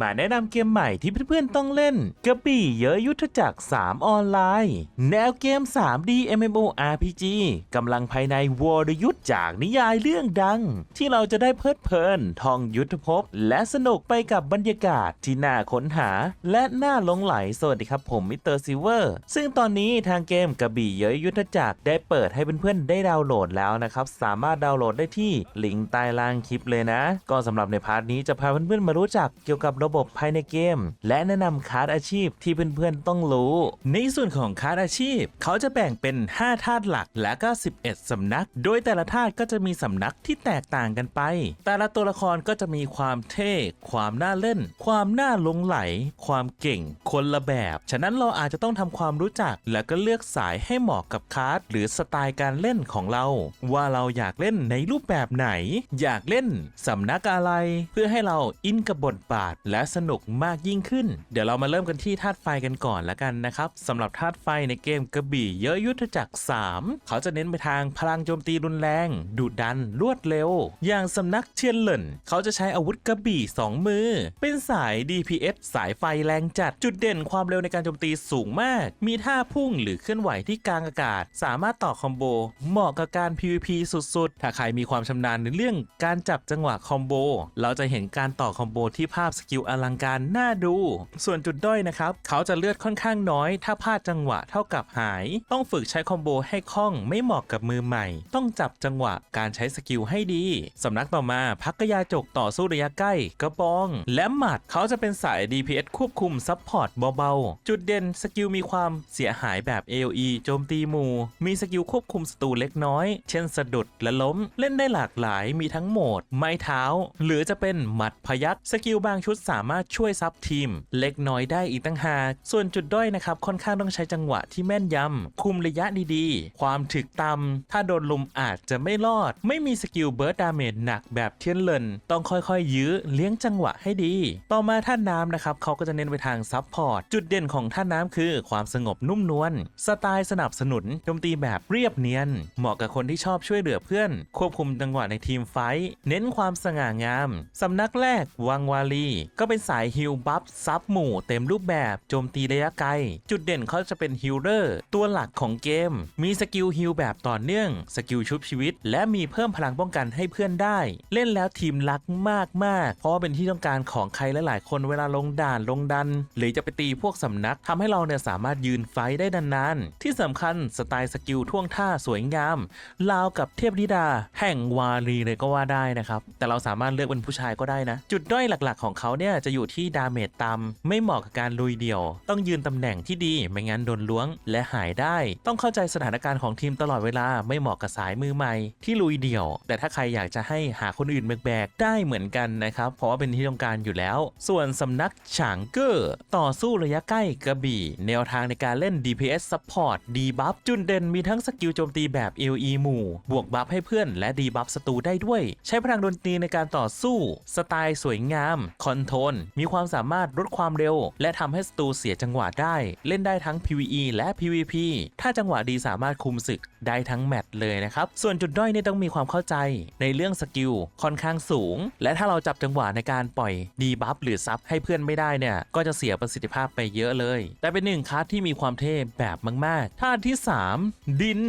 มาแนะนำเกมใหม่ที่เพื่อนๆต้องเล่นกระบี่เยอะยุทธจักร 3 ออนไลน์ แนวเกม 3D MMORPG กำลังภายในวอรยุทธจากนิยายเรื่องดัง ที่เราจะได้เพลิดเพลินท่องยุทธภพ และสนุกไปกับบรรยากาศที่น่าค้นหา และน่าหลงไหลสวัสดีครับผมมิสเตอร์ซิลเวอร์ซึ่งตอนนี้ทางเกมกระบี่เยอะยุทธจักรได้เปิดให้เพื่อนๆได้ดาวน์โหลดแล้วนะครับสามารถดาวน์โหลดได้ที่ลิงก์ใต้ล่างคลิปเลยนะ ก็สำหรับในพาร์ทนี้จะพาเพื่อนๆมารู้จักเกี่ยวกับระบบภายในเกม และแนะนำคาร์ดอาชีพที่เพื่อนๆต้องรู้ ในส่วนของคาร์ดอาชีพ เขาจะแบ่งเป็น 5 ธาตุหลักและก็ 11 สำนัก โดยแต่ละธาตุก็จะมีสำนักที่แตกต่างกันไป แต่ละตัวละครก็จะมีความเท่ ความน่าเล่น ความน่าหลงไหล ความเก่ง คนละแบบ ฉะนั้นเราอาจจะต้องทำความรู้จัก แล้วก็เลือกสายให้เหมาะกับคาร์ดหรือสไตล์การเล่นของเรา ว่าเราอยากเล่นในรูปแบบไหน อยากเล่นสำนักอะไร เพื่อให้เราอินกับบทบาทและและสนุกมากยิ่งขึ้น เดี๋ยวเรามาเริ่มกันที่ธาตุไฟกันก่อนละกันนะครับสำหรับธาตุไฟในเกมกระบี่เยอะยุทธจักร 3 เขาจะเน้นไปทางพลังโจมตีรุนแรง ดุดัน รวดเร็ว อย่างสำนักเชียนเหลินเขาจะใช้อาวุธกระบี่ 2 มือ เป็นสาย DPS สายไฟแรงจัด จุดเด่นความเร็วในการโจมตีสูงมาก มีท่าพุ่งหรือเคลื่อนไหวที่กลางอากาศ สามารถต่อคอมโบ เหมาะกับการ PVP สุดๆ ถ้าใครมีความชำนาญในเรื่องการจับจังหวะคอมโบ เราจะเห็นการต่อคอมโบที่ภาพสกิลอลังการน่าดู ส่วนจุดด้อยนะครับ เขาจะเลือดค่อนข้างน้อย ถ้าพลาดจังหวะเท่ากับหาย ต้องฝึกใช้คอมโบให้คล่องไม่เหมาะกับมือใหม่ ต้องจับจังหวะการใช้สกิลให้ดี สำนักต่อมาพักกยาจกต่อสู้ระยะใกล้ กระบอง และหมัดเขาจะเป็นสาย DPS ควบคุมซัพพอร์ตเบาๆ จุดเด่นสกิลมีความเสียหายแบบ AoE โจมตีหมู่ มีสกิลควบคุมศัตรูเล็กน้อย เช่นสะดุดและล้ม เล่นได้หลากหลายมีทั้งโหมด ไม้เท้า หรือจะเป็นหมัดพยักสกิลบางชุดสามารถช่วยซับทีม เล็กน้อยได้อีกตั้งหาก ส่วนจุดด้อยนะครับ ค่อนข้างต้องใช้จังหวะที่แม่นยำ คุมระยะดีๆ ความถึกต่ำ ถ้าโดนลุมอาจจะไม่รอด ไม่มีสกิลเบิร์ดดาเมจหนักแบบเทียนเลนต้องค่อยๆ ยื้อเลี้ยงจังหวะให้ดี ต่อมาท่าน้ำนะครับเขาก็จะเน้นไปทางซับพอร์ต จุดเด่นของท่าน้ำคือ ความสงบนุ่มนวล สไตล์สนับสนุนโจมตีแบบเรียบเนียน เหมาะกับคนที่ชอบช่วยเหลือเพื่อน ควบคุมจังหวะในทีมไฟท์เน้นความสง่างาม สำนักแรกวังวาลีก็เป็นสายฮิลบัฟซับหมู่เต็มรูปแบบโจมตีระยะไกล จุดเด่นเขาจะเป็นฮิลเลอร์ตัวหลักของเกม มีสกิลฮิลแบบต่อเนื่อง สกิลชุบชีวิต และมีเพิ่มพลังป้องกันให้เพื่อนได้ เล่นแล้วทีมรักมากมากๆเพราะว่าเป็นที่ต้องการของใครหลายๆ คนเวลาลงด่านลงดัน หรือจะไปตีพวกสำนักทำให้เราเนี่ยสามารถยืนไฟได้นานๆ ที่สำคัญสไตล์สกิลท่วงท่าสวยงามราวกับเทพธิดา แห่งวารีเลยก็ว่าได้นะครับแต่เราสามารถเลือกเป็นผู้ชายก็ได้นะ จุดด้อยหลักๆ ของเขาเนี่ยจะอยู่ที่ดาเมจต่ำไม่เหมาะกับการลุยเดี่ยว ต้องยืนตำแหน่งที่ดีไม่งั้นโดนล้วง และหายได้ ต้องเข้าใจสถานการณ์ของทีมตลอดเวลาไม่เหมาะกับสายมือใหม่ที่ลุยเดี่ยว แต่ถ้าใครอยากจะให้หาคนอื่นแบกๆได้เหมือนกันนะครับ เพราะว่าเป็นที่ต้องการอยู่แล้ว ส่วนสำนักฉางเกอร์ต่อสู้ระยะใกล้กระบี่ แนวทางในการเล่น DPS Support ดีบัฟจุดเด่นมีทั้งสกิลโจมตีแบบ AoE หมู่ บวกบัฟให้เพื่อนและดีบัฟศัตรูได้ด้วย ใช้พลังดนตรีในการต่อสู้ สไตล์สวยงามคอนโทรลมีความสามารถลดความเร็ว และทำให้ศัตรูเสียจังหวะได้ เล่นได้ทั้ง PVE และ PVP ถ้าจังหวะดีสามารถคุมศึกได้ทั้งแมตช์เลยนะครับ ส่วนจุดด้อยนี่ต้องมีความเข้าใจ ในเรื่องสกิลค่อนข้างสูง และถ้าเราจับจังหวะในการปล่อยดีบัฟหรือซับให้เพื่อนไม่ได้เนี่ย ก็จะเสียประสิทธิภาพไปเยอะเลย แต่เป็นหนึ่งคาร์ดที่มีความเทพแบบมากๆธาที่ 3 ดิน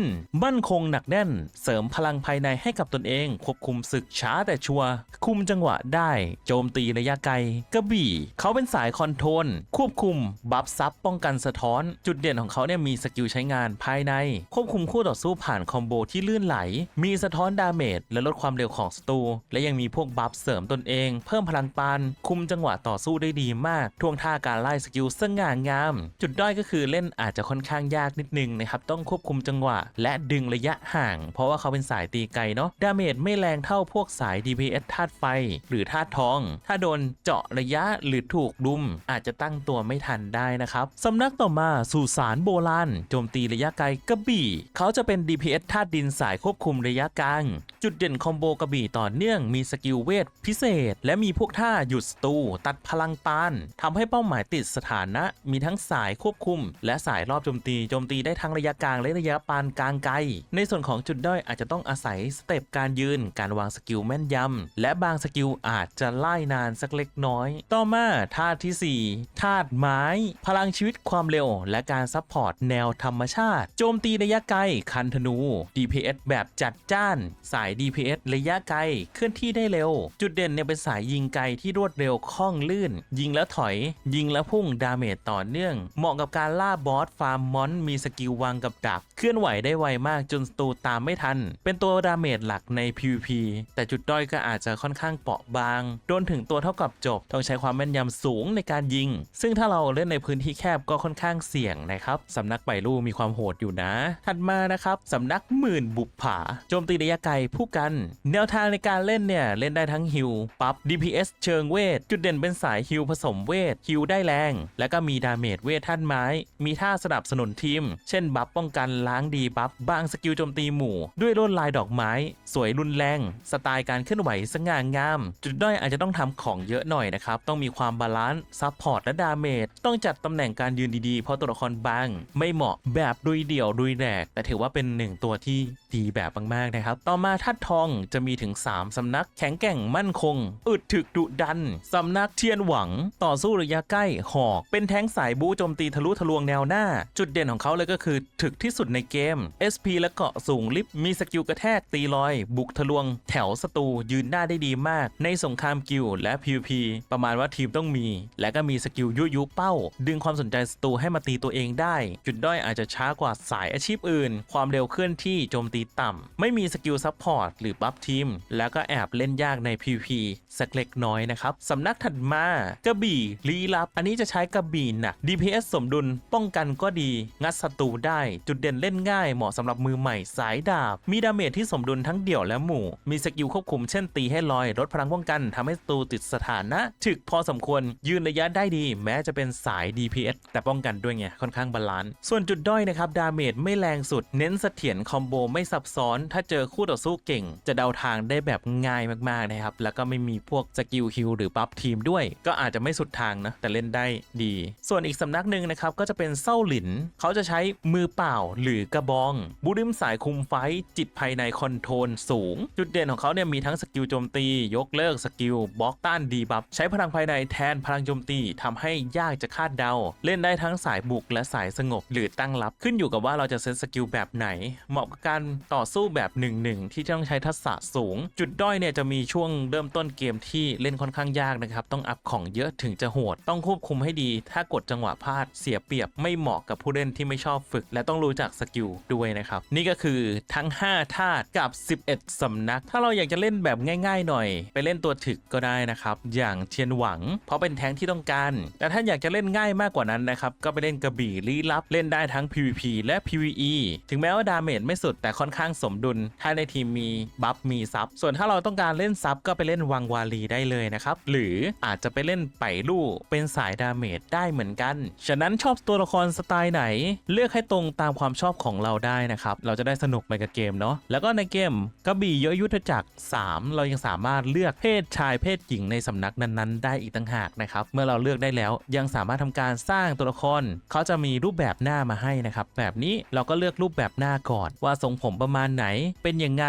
มั่นคงหนักแน่น เสริมพลังภายในให้กับตนเอง ควบคุมศึกช้าแต่ชัวร์คุมจังหวะได้ โจมตีระยะไกลกระบี่ เขาเป็นสายคอนโทรลควบคุม บัฟซับป้องกันสะท้อน จุดเด่นของเขาเนี่ยมีสกิลใช้งานภายใน ควบคุมคู่ต่อสู้ผ่านคอมโบที่ลื่นไหล มีสะท้อนดาเมจและลดความเร็วของศัตรูและยังมีพวกบัฟเสริมตนเอง เพิ่มพลังปาน คุมจังหวะต่อสู้ได้ดีมากท่วงท่าการไล่สกิลสง่างาม จุดด้อยก็คือเล่นอาจจะค่อนข้างยากนิดนึงนะครับต้องควบคุมจังหวะ และดึงระยะห่าง เพราะว่าเขาเป็นสายตีไกลเนาะดาเมจไม่แรงเท่าพวกสาย DPS ธาตุไฟ หรือธาตุทอง ถ้าโดนเจาะระยะหรือถูกดุมอาจจะตั้งตัวไม่ทันได้นะครับสำนักต่อมาสุสานโบราณโจมตีระยะไกลกระบี่ เขาจะเป็น DPS ธาตุดินสายควบคุมระยะกลาง จุดเด่นคอมโบกระบี่ต่อเนื่องมีสกิลเวทพิเศษ และมีพวกท่าหยุดศัตรูตัดพลังปานทำให้เป้าหมายติดสถานะ มีทั้งสายควบคุม และสายรอบโจมตีโจมตีได้ทั้งระยะกลางและระยะปานกลางไกล ในส่วนของจุดด้อยอาจจะต้องอาศัยสเต็ปการยืน การวางสกิลแม่นยำและบางสกิลอาจจะไล่นานสักเล็กน้อยน้อย ต่อมาธาตุที่ 4 ธาตุไม้ พลังชีวิตความเร็ว และการซัพพอร์ตแนวธรรมชาติ โจมตีระยะไกลคันธนู DPS แบบจัดจ้าน สาย DPS ระยะไกลเคลื่อนที่ได้เร็ว จุดเด่นเนี่ยเป็นสายยิงไกลที่รวดเร็วคล่องลื่น ยิงแล้วถอย ยิงแล้วพุ่งดาเมจต่อเนื่อง เหมาะกับการล่าบอสฟาร์มมอนมีสกิลวางกับดัก เคลื่อนไหวได้ไวมากจนศัตรูตามไม่ทัน เป็นตัวดาเมจหลักใน PVP แต่จุดด้อยก็อาจจะค่อนข้างเปราะบาง โดนถึงตัวเท่ากับจบต้องใช้ความแม่นยำสูงในการยิง ซึ่งถ้าเราเล่นในพื้นที่แคบก็ค่อนข้างเสี่ยงนะครับสำนักไปลู่มีความโหดอยู่นะ ถัดมานะครับสำนักหมื่นบุปผาโจมตีระยะไกลผู้กัน แนวทางในการเล่นเนี่ยเล่นได้ทั้งฮิลปั๊บ DPS เชิงเวท จุดเด่นเป็นสายฮิลผสมเวทฮิลได้แรง แล้วก็มีดาเมจเวทท่านไม้ มีท่าสนับสนุนทีม เช่นบัฟป้องกันล้างดีบัฟบางสกิลโจมตีหมู่ ด้วยลวดลายดอกไม้ สวยรุนแรง สไตล์การเคลื่อนไหวสง่างาม จุดด้อยอาจจะต้องทำของเยอะหน่อยนะครับ ต้องมีความบาลานซ์ซัพพอร์ตและดาเมจต้องจัดตำแหน่งการยืนดีๆ เพราะตัวละครบางไม่เหมาะแบบดุยเดี่ยวดุยแหลกแต่ถือว่าเป็นหนึ่งตัวที่ดีแบบมากๆนะครับ ต่อมาทัดทองจะมีถึง 3 สำนักแข็งแกร่งมั่นคง อึดถึกดุดัน สำนักเทียนหวัง ต่อสู้ระยะใกล้หอกเป็นแท้งสายบู๊โจมตีทะลุทะลวงแนวหน้า จุดเด่นของเขาเลยก็คือถึกที่สุดในเกม SP และเกาะสูงลิฟมีสกิลกระแทกตีลอย บุกทะลวง แถวศัตรูยืนหน้าได้ดีมาก ในสงครามกิลและ PVP ประมาณว่าทีมต้องมี และก็มีสกิลยุยุเป้า ดึงความสนใจศัตรูให้มาตีตัวเองได้ จุดด้อยอาจจะช้ากว่าสายอาชีพอื่น ความเร็วเคลื่อนที่โจมตีต่ำไม่มีสกิลซัพพอร์ตหรือบัฟทีม แล้วก็แอบเล่นยากใน PVP สักเล็กน้อยนะครับสำนักถัดมากระบี่ลี้ลับ อันนี้จะใช้กระบี่หนัก DPS สมดุลป้องกันก็ดี งัดศัตรูได้ จุดเด่นเล่นง่ายเหมาะสำหรับมือใหม่สายดาบ มีดาเมจที่สมดุลทั้งเดี่ยวและหมู่ มีสกิลควบคุมเช่นตีให้ลอยลดพลังป้องกันทำให้ศัตรูติดสถานะถึกพอสมควรยืนระยะได้ดี แม้จะเป็นสาย DPS แต่ป้องกันด้วยไง ค่อนข้างบาลานซ์ส่วนจุดด้อยนะครับดาเมจไม่แรงสุด เน้นเสถียรคอมโบไม่ซับซ้อน ถ้าเจอคู่ต่อสู้เก่ง จะเดาทางได้แบบง่ายมากๆนะครับแล้วก็ไม่มีพวกสกิลฮิลหรือบัฟทีมด้วย ก็อาจจะไม่สุดทางนะแต่เล่นได้ดี ส่วนอีกสำนักหนึ่งนะครับก็จะเป็นเส้าหลิน เขาจะใช้มือเปล่าหรือกระบอง บูริมสายคุมไฟจิตภายในคอนโทรลสูง จุดเด่นของเขาเนี่ยมีทั้งสกิลโจมตี ยกเลิกสกิลบล็อกต้านดีบัฟใช้พลังภายในแทนพลังโจมตีทำให้ยากจะคาดเดา เล่นได้ทั้งสายบุกและสายสงบ หรือตั้งรับขึ้นอยู่กับว่าเราจะเซตสกิลแบบไหน เหมาะกับการต่อสู้แบบ1นหนึ่งที่ต้องใช้ทักษะสูง จุดด้อยเนี่ยจะมีช่วงเริ่มต้นเกมที่เล่นค่อนข้างยากนะครับ ต้องอัพของเยอะถึงจะโหด ต้องควบคุมให้ดี ถ้ากดจังหวะพลาดเสียเปรียบไม่เหมาะกับผู้เล่นที่ไม่ชอบฝึก และต้องรู้จักสกิลด้วยนะครับ นี่ก็คือทั้ง 5ธาตุกับ 11 สำนัก ถ้าเราอยากจะเล่นแบบง่าย ๆ หน่อย ไปเล่นตัวถึกก็ได้นะครับอย่างเทียนหวัง เพราะเป็นแท้งที่ต้องการ แต่ถ้าอยากจะเล่นง่ายมากกว่านั้นนะครับ ก็ไปเล่นกระบี่ลี้ลับเล่นได้ทั้ง PVP และ PVE ถึงแม้ว่าดาเมจไม่สุดแต่ค่อนข้างสมดุล ถ้าในทีมมีบัฟมีซับ ส่วนถ้าเราต้องการเล่นซับก็ไปเล่นวังวาลีได้เลยนะครับ หรืออาจจะไปเล่นไปลู่เป็นสายดาเมจได้เหมือนกัน ฉะนั้นชอบตัวละครสไตล์ไหน เลือกให้ตรงตามความชอบของเราได้นะครับ เราจะได้สนุกไปกับเกมเนาะ แล้วก็ในเกมกระบี่ยยุทธจักร 3 เรายังสามารถเลือกเพศชายเพศหญิงในสำนักนั้นๆได้อีกต่างหากนะครับ เมื่อเราเลือกได้แล้วยังสามารถทำการสร้างตัวละครเขาจะมีรูปแบบหน้ามาให้นะครับ แบบนี้เราก็เลือกรูปแบบหน้าก่อน ว่าทรงผมประมาณไหน เป็นยังไง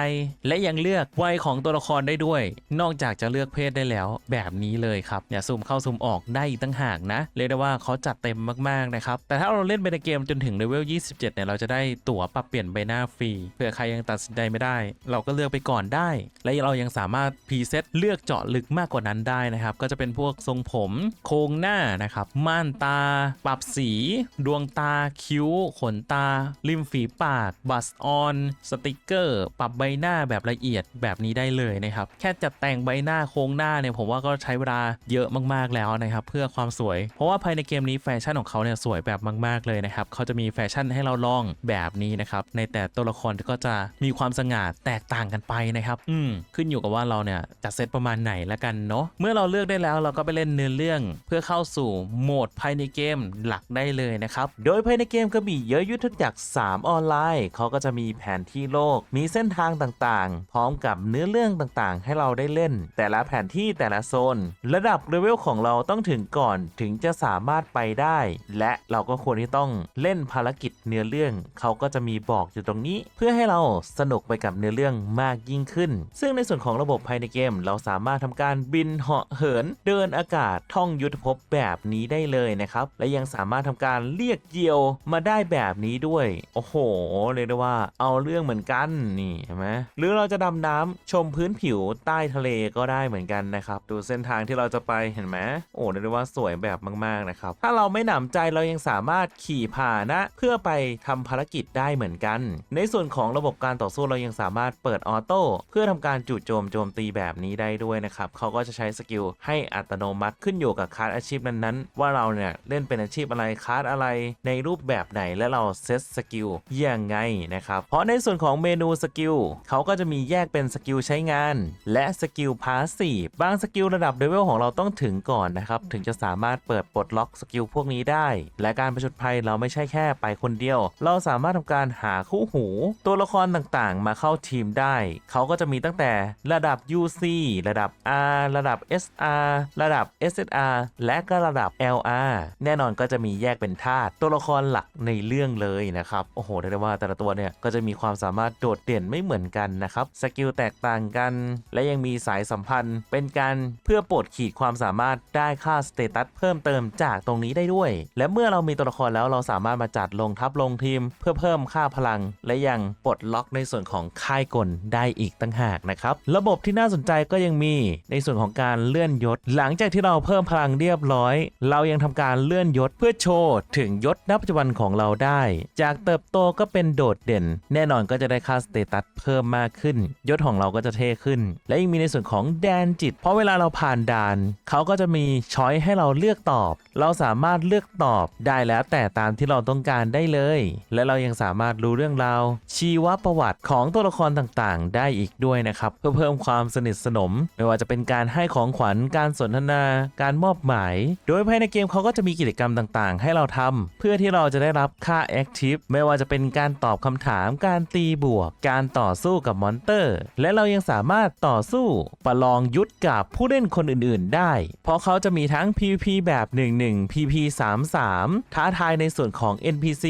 และยังเลือกวัยของตัวละครได้ด้วย นอกจากจะเลือกเพศได้แล้วแบบนี้เลยครับอย่าซูมเข้าซูมออกได้อีกตั้งหากนะเรียกได้ว่าเขาจัดเต็มมากๆนะครับแต่ถ้าเราเล่นไปในเกมจนถึงเลเวล27เนี่ยเราจะได้ตั๋วปรับเปลี่ยนใบหน้าฟรีเผื่อใครยังตัดสินใจไม่ได้ เราก็เลือกไปก่อนได้ และเรายังสามารถพรีเซตเลือกเจาะลึกมากกว่านั้นได้นะครับก็จะเป็นพวกทรงผมโครงหน้านะครับ ม่านตา ปรับสี ดวงตาคิ้ว ขนตา ริมฝีปาก บัสออน สติกเกอร์ ปรับใบหน้าแบบละเอียดแบบนี้ได้เลยนะครับ แค่จัดแต่งใบหน้าโครงหน้าเนี่ยผมว่าก็ใช้เวลาเยอะมากๆแล้วนะครับ เพื่อความสวย เพราะว่าภายในเกมนี้แฟชั่นของเขาเนี่ยสวยแบบมาก ๆเลยนะครับเขาจะมีแฟชั่นให้เราลองแบบนี้นะครับในแต่ตัวละครก็จะมีความสง่าแตกต่างกันไปนะครับ อืมขึ้นอยู่กับว่าเราเนี่ยจะเซตประมาณไหนละกันเนาะเมื่อเราเลือกได้แล้วเราก็ไปเล่นเนื้อเรื่อง เพื่อเข้าสู่โหมดภายในเกมหลักได้เลยนะครับ โดยภายในเกมก็มีเยอะยุทธจักร 3 ออนไลน์เขาก็จะมีแผนที่โลก มีเส้นทางต่างๆ พร้อมกับเนื้อเรื่องต่างๆ ให้เราได้เล่น แต่ละแผนที่แต่ละโซน ระดับเลเวลของเราต้องถึงก่อนถึงจะสามารถไปได้ และเราก็ควรที่ต้องเล่นภารกิจเนื้อเรื่อง เขาก็จะมีบอกอยู่ตรงนี้ เพื่อให้เราสนุกไปกับเนื้อเรื่องมากยิ่งขึ้น ซึ่งในส่วนของระบบภายในเกม เราสามารถทำการบินเหาะเหิหิน เดินอากาศท่องยุทธภพแบบนี้ได้เลยนะครับ และยังสามารถทำการเรียกเหยี่ยวมาได้แบบนี้ด้วย โอ้โหเรียกได้ว่าเอาเรื่องเหมือนกันนี่เห็นไหมหรือเราจะดำน้ำชมพื้นผิวใต้ทะเลก็ได้เหมือนกันนะครับดูเส้นทางที่เราจะไปเห็นไหมโอ้เรียกได้ว่าสวยแบบมากๆนะครับ ถ้าเราไม่หนำใจเรายังสามารถขี่ผ่านนะ เพื่อไปทำภารกิจได้เหมือนกัน ในส่วนของระบบการต่อสู้เรายังสามารถเปิดออโต้เพื่อทำการจู่โจมโจมตีแบบนี้ได้ด้วยนะครับเขาก็จะใช้สกิลให้อัตโนมัติขึ้นอยู่กับคลาสอาชีพนั้นๆ ว่าเราเนี่ยเล่นเป็นอาชีพอะไรคลาสอะไร ในรูปแบบไหนและเราเซตสกิลยังไงนะครับ เพราะในส่วนของเมนูสกิลเขาก็จะมีแยกเป็นสกิลใช้งาน และสกิลพาสซีฟบางสกิลระดับเลเวลของเราต้องถึงก่อนนะครับ ถึงจะสามารถเปิดปลดล็อกสกิลพวกนี้ได้ และการประชดภัยเราไม่ใช่แค่ไปคนเดียว เราสามารถทำการหาคู่หู ตัวละครต่างๆ มาเข้าทีมได้ เขาก็จะมีตั้งแต่ระดับ UC ระดับ R ระดับ SR ระดับ SSR และก็ระดับ LR แน่นอนก็จะมีแยกเป็นธาตุตัวละครหลักในเรื่องเลยนะครับ โอ้โหเรียกได้ว่าแต่ละตัวเนี่ยก็จะมีความสามารถโดดเด่นไม่เหมือนกันนะครับ สกิลแตกต่างกัน และยังมีสายสัมพันธ์ เป็นการเพื่อปลดขีดความสามารถได้ค่าสเตตัสเพิ่มเติมจากตรงนี้ได้ด้วย และเมื่อเรามีตัวละครแล้วเราสามารถมาจัดลงทับลงทีม เพื่อเพิ่มค่าพลัง และยังปลดล็อกในส่วนของค่ายกลได้อีกตั้งหากนะครับ ระบบที่น่าสนใจก็ยังมีในส่วนของการเลื่อนยศ หลังจากที่เราเพิ่มพลังเรียบร้อย เรายังทำการเลื่อนยศเพื่อโชว์ถึงยศณปัจจุบันของเราได้ จากเติบโตก็เป็นโดดเด่น แน่นอนก็จะได้ค่าสเตตัสเพิ่มมากขึ้น ยศของเราก็จะเท่ขึ้น และยังมีในส่วนของแดนจิต เพราะเวลาเราผ่านด่าน เขาก็จะมีช้อยให้เราเลือกตอบ เราสามารถเลือกตอบได้แล้วแต่ตามที่เราต้องการได้เลย และเรายังสามารถรู้เรื่องราวชีวประวัติของตัวละครต่างๆ ได้อีกด้วยนะครับ เพื่อเพิ่มความสนิทสนม ไม่ว่าจะเป็นการให้ของขวัญการสนทนา การมอบหมาย โดยภายในเกมเขาก็จะมีกิจกรรมต่างๆ ให้เราทำเพื่อที่เราจะได้รับค่าแอคทีฟไม่ว่าจะเป็นการตอบคำถาม การตีบวก การต่อสู้กับมอนเตอร์ และเรายังสามารถต่อสู้ประลองยุทธกับผู้เล่นคนอื่นๆ ได้ เพราะเขาจะมีทั้ง PVP แบบ 11 PP 33 ท้าทายในส่วนของ NPC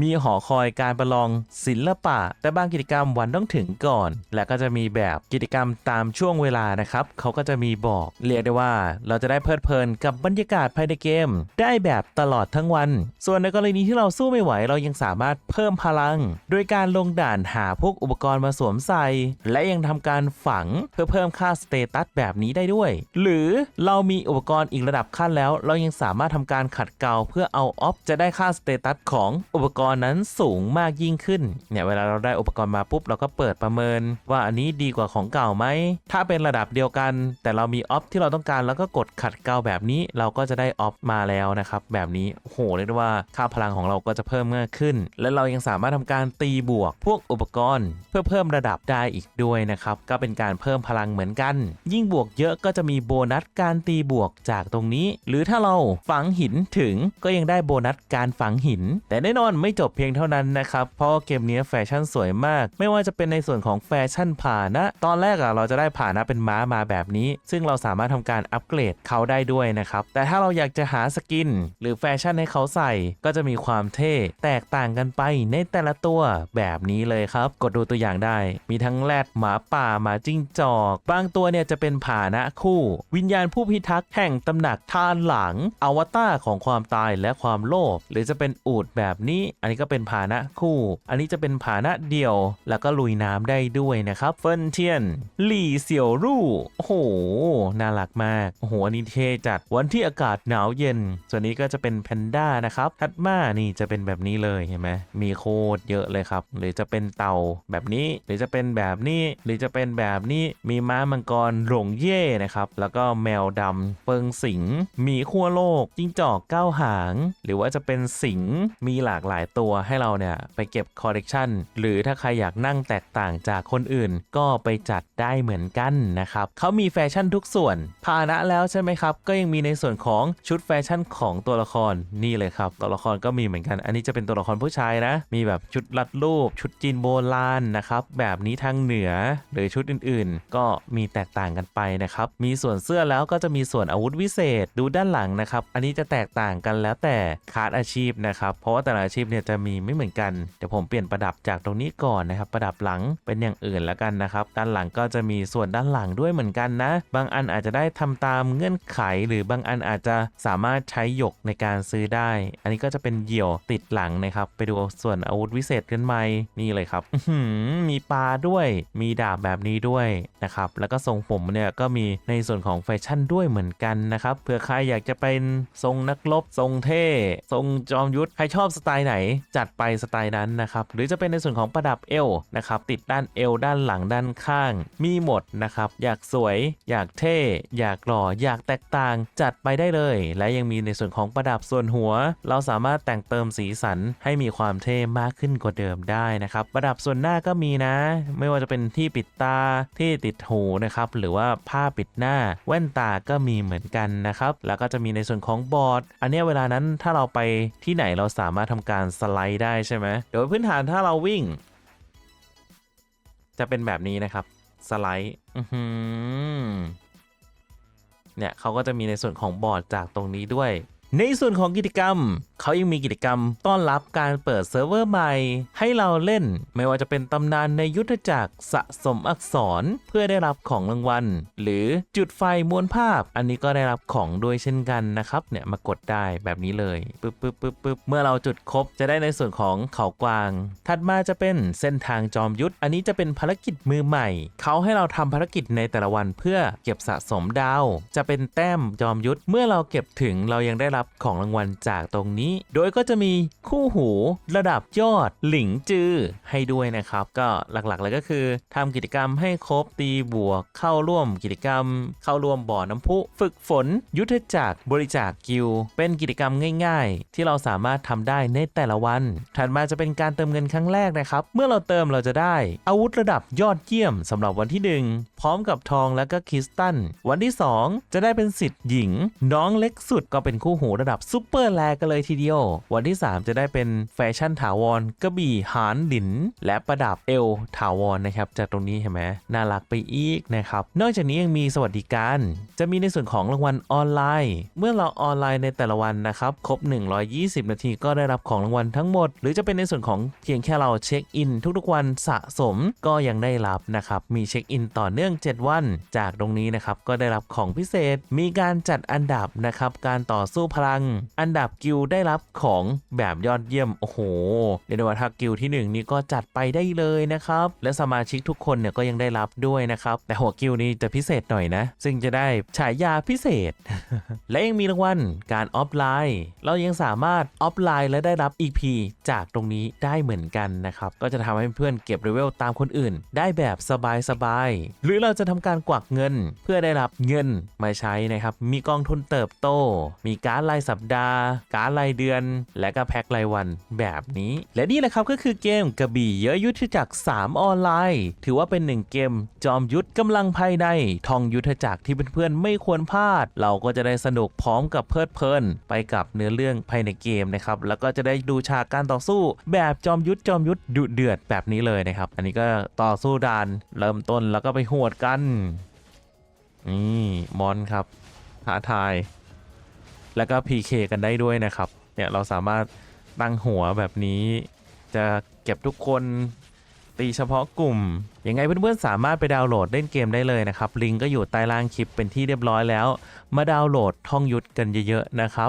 มีหอคอยการประลองศิลปะ แต่บางกิจกรรมวันต้องถึงก่อน และก็จะมีแบบกิจกรรมตามช่วงเวลานะครับเขาก็จะมีบอกเรียกได้ว่า เราจะได้เพลิดเพลินกับบรรยากาศภายในเกม ได้แบบตลอดทั้งวัน ส่วนในกรณีที่เราสู้ไม่ไหวเรายังสามารถเพิ่มพลัง โดยการลงด่านหาพวกอุปกรณ์มาสวมใส่ และยังทำการฝังเพื่อเพิ่มค่าสเตตัสแบบนี้ได้ด้วย หรือเรามีอุปกรณ์อีกระดับขั้นแล้ว เรายังสามารถทำการขัดเกลาเพื่อเอาออฟจะได้ค่าสเตตัสของอุปกรณ์นั้นสูงมากยิ่งขึ้นเนี่ยเวลาเราได้อุปกรณ์มาปุ๊บเราก็เปิดประเมิน ว่าอันนี้ดีกว่าของเก่าไหมถ้าเป็นระดับเดียวกัน แต่เรามีออฟที่เราต้องการแล้วก็กดขัดเกลาแบบนี้เราก็จะได้ออฟมาแล้วนะครับแบบนี้โหเรียกได้ว่าค่าพลังของเราก็จะเพิ่มมากขึ้น และเรายังสามารถทำการตีบวกพวกอุปกรณ์ เพื่อเพิ่มระดับได้อีกด้วยนะครับก็เป็นการเพิ่มพลังเหมือนกัน ยิ่งบวกเยอะก็จะมีโบนัสการตีบวกจากตรงนี้ หรือถ้าเราฝังหินถึงก็ยังได้โบนัสการฝังหิน แต่แน่นอนไม่จบเพียงเท่านั้นนะครับเพราะเกมนี้แฟชั่นสวยมาก ไม่ว่าจะเป็นในส่วนของแฟชั่นผ่านะ ตอนแรกอะเราจะได้ผ่านะเป็นม้ามาแบบนี้ ซึ่งเราสามารถทำการอัปเกรดเขาได้ด้วยนะครับ แต่ถ้าเราอยากจะหาสกิน หรือแฟชั่นให้เขาใส่ก็จะมีความเท่แตกต่างกันไปในแต่ละตัวแบบนี้เลยครับ กดดูตัวอย่างได้ มีทั้งแรดหมาป่าหมาจิ้งจอก บางตัวเนี่ยจะเป็นผานะคู่ วิญญาณผู้พิทักษ์แห่งตำหนักทานหลัง อวตารของความตายและความโลภหรือจะเป็นอูดแบบนี้ อันนี้ก็เป็นผานะคู่ อันนี้จะเป็นผานะเดี่ยว แล้วก็ลุยน้ำได้ด้วยนะครับเฟินเทียนหลี่เสี่ยวรู่โอ้โหน่ารักมากโอ้โหอันนี้เท่จัดวันที่อากาศหนาวเย็น ส่วนนี้ก็จะเป็นแพนด้านะครับทัดมานี่จะเป็นแบบนี้เลยเห็นไหมมีโคตรเยอะเลยครับ หรือจะเป็นเต่าแบบนี้ หรือจะเป็นแบบนี้ หรือจะเป็นแบบนี้มีม้ามังกรหลงเย่นะครับ แล้วก็แมวดำเปิงสิงหมีขั้วโลกจิ้งจอกเก้าหาง หรือว่าจะเป็นสิงมีหลากหลายตัวให้เราเนี่ยไปเก็บคอลเลกชันหรือถ้าใครอยากนั่งแตกต่างจากคนอื่น ก็ไปจัดได้เหมือนกันนะครับเขามีแฟชั่นทุกส่วนพาหนะแล้วใช่ไหมครับ ก็ยังมีในส่วนของชุดแฟชั่นของตัวละครนี่เลยครับ ตัวละครก็มีเหมือนกัน อันนี้จะเป็นตัวละครผู้ชายนะ มีแบบชุดรัดรูป ชุดจีนโบราณนะครับแบบนี้ทางเหนือหรือชุดอื่นๆ ก็มีแตกต่างกันไปนะครับ มีส่วนเสื้อแล้วก็จะมีส่วนอาวุธวิเศษดูด้านหลังนะครับ อันนี้จะแตกต่างกันแล้วแต่คาดอาชีพนะครับ เพราะว่าแต่ละอาชีพเนี่ยจะมีไม่เหมือนกัน เดี๋ยวผมเปลี่ยนประดับจากตรงนี้ก่อนนะครับ ประดับหลังเป็นอย่างอื่นแล้วกันนะครับ ด้านหลังก็จะมีส่วนด้านหลังด้วยเหมือนกันนะ บางอันอาจจะได้ได้ทำตามเงื่อนไข หรือบางอันอาจจะสามารถใช้หยกในการซื้อได้ อันนี้ก็จะเป็นเหยี่ยวติดหลังนะครับ ไปดูส่วนอาวุธวิเศษกันไหมนี่เลยครับมีปลาด้วย มีดาบแบบนี้ด้วยนะครับ แล้วก็ทรงผมเนี่ยก็มีในส่วนของแฟชั่นด้วยเหมือนกันนะครับเผื่อใครอยากจะเป็นทรงนักรบทรงเท่ ทรงจอมยุทธใครชอบสไตล์ไหน จัดไปสไตล์นั้นนะครับ หรือจะเป็นในส่วนของประดับเอวนะครับติดด้านเอวด้านหลังด้านข้าง มีหมดนะครับ อยากสวย อยากเท่อยากหล่ออยากแตกต่างจัดไปได้เลย และยังมีในส่วนของประดับส่วนหัว เราสามารถแต่งเติมสีสันให้มีความเท่มากขึ้นกว่าเดิมได้นะครับ ประดับส่วนหน้าก็มีนะ ไม่ว่าจะเป็นที่ปิดตาที่ติดหูนะครับหรือว่าผ้าปิดหน้า แว่นตาก็มีเหมือนกันนะครับแล้วก็จะมีในส่วนของบอร์ด อันนี้เวลานั้นถ้าเราไปที่ไหนเราสามารถทำการสไลด์ได้ใช่ไหมโดยพื้นฐานถ้าเราวิ่ง จะเป็นแบบนี้นะครับ สไลด์อื เนี่ยเขาก็จะมีในส่วนของบอร์ดจากตรงนี้ด้วย ในส่วนของกิจกรรม เขายังมีกิจกรรมต้อนรับการเปิดเซิร์ฟเวอร์ใหม่ ให้เราเล่นไม่ว่าจะเป็นตำนานในยุทธจักรสะสมอักษรเพื่อได้รับของรางวัล หรือจุดไฟมวลภาพ อันนี้ก็ได้รับของด้วยเช่นกันนะครับเนี่ยมากดได้แบบนี้เลยปึ๊บปึ๊บปึ๊บปึ๊บเมื่อเราจุดครบจะได้ในส่วนของเขากวาง ถัดมาจะเป็นเส้นทางจอมยุทธอันนี้จะเป็นภารกิจมือใหม่ เขาให้เราทำภารกิจในแต่ละวันเพื่อเก็บสะสมดาว จะเป็นแต้มจอมยุทธเมื่อเราเก็บถึงเรายังได้รับของรางวัลจากตรงนี้ โดยก็จะมีคู่หูระดับยอดหลิงจือให้ด้วยนะครับ ก็หลักๆเลยก็คือทำกิจกรรมให้ครบตีบวก เข้าร่วมกิจกรรม เข้าร่วมบ่อน้ำพุ ฝึกฝน ยุทธจักรบริจาคกิลด์เป็นกิจกรรมง่าย ๆ ที่เราสามารถทำได้ในแต่ละวัน ถัดมาจะเป็นการเติมเงินครั้งแรกนะครับ เมื่อเราเติมเราจะได้ อาวุธระดับยอดเยี่ยมสำหรับวันที่ 1 พร้อมกับทองและก็คริสตัลวันที่ 2 จะได้เป็นสิทธิ์หญิง น้องเล็กสุดก็เป็นคู่หูระดับซุปเปอร์แลกันเลยทีเดียว วันที่ 3 จะได้เป็นแฟชั่นถาวรกระบี่หานหลิน และประดับเอวถาวรนะครับจากตรงนี้เห็นไหมน่ารักไปอีกนะครับ นอกจากนี้ยังมีสวัสดิการ จะมีในส่วนของรางวัลออนไลน์ เมื่อเราออนไลน์ในแต่ละวันนะครับครบ 120 นาทีก็ได้รับของรางวัลทั้งหมด หรือจะเป็นในส่วนของเพียงแค่เราเช็คอินทุกๆวันสะสมก็ยังได้รับนะครับมีเช็คอินต่อเนื่อง 7 วัน จากตรงนี้นะครับก็ได้รับของพิเศษ มีการจัดอันดับนะครับการต่อสู้พลัง อันดับกิลด์ได้รับของแบบยอดเยี่ยม โอ้โหเรียกได้ว่าถ้ากิลที่ 1 นี้ก็จัดไปได้เลยนะครับ และสมาชิกทุกคนเนี่ยก็ยังได้รับด้วยนะครับ แต่หัวกิลนี้จะพิเศษหน่อยนะ ซึ่งจะได้ฉายาพิเศษ และยังมีรางวัลการออฟไลน์ เรายังสามารถออฟไลน์และได้รับ EP จากตรงนี้ได้เหมือนกันนะครับ ก็จะทำให้เพื่อนเก็บเลเวลตามคนอื่น ได้แบบสบายๆหรือเราจะทำการกวักเงินเพื่อได้รับเงินมาใช้นะครับ มีกองทุนเติบโต มีการดรายสัปดาห์ การดรายเดือน และก็แพ็ครายวันแบบนี้ และนี่แหละครับก็คือเกมกระบี่เยอะยุทธจักร 3 ออนไลน์ ถือว่าเป็นหนึ่งเกม จอมยุทธกำลังภายในทองยุทธจักรที่เพื่อนๆไม่ควรพลาด เราก็จะได้สนุกพร้อมกับเพลิดเพลิน ไปกับเนื้อเรื่องภายในเกมนะครับแล้วก็จะได้ดูฉากการต่อสู้แบบจอมยุทธจอมยุทธดุเดือดแบบนี้เลยนะครับ อันนี้ก็ต่อสู้ด่านเริ่มต้นแล้วก็ไปหวดกันนี่มอนครับท้าทาย แล้วก็ PK กันได้ด้วยนะครับ เนี่ยเราสามารถตั้งหัวแบบนี้ จะเก็บทุกคนตีเฉพาะกลุ่ม ยังไงเพื่อนๆสามารถไปดาวน์โหลดเล่นเกมได้เลยนะครับ ลิงก์ก็อยู่ใต้ล่างคลิปเป็นที่เรียบร้อยแล้ว มาดาวน์โหลดท่องยุทธกันเยอะๆนะครับ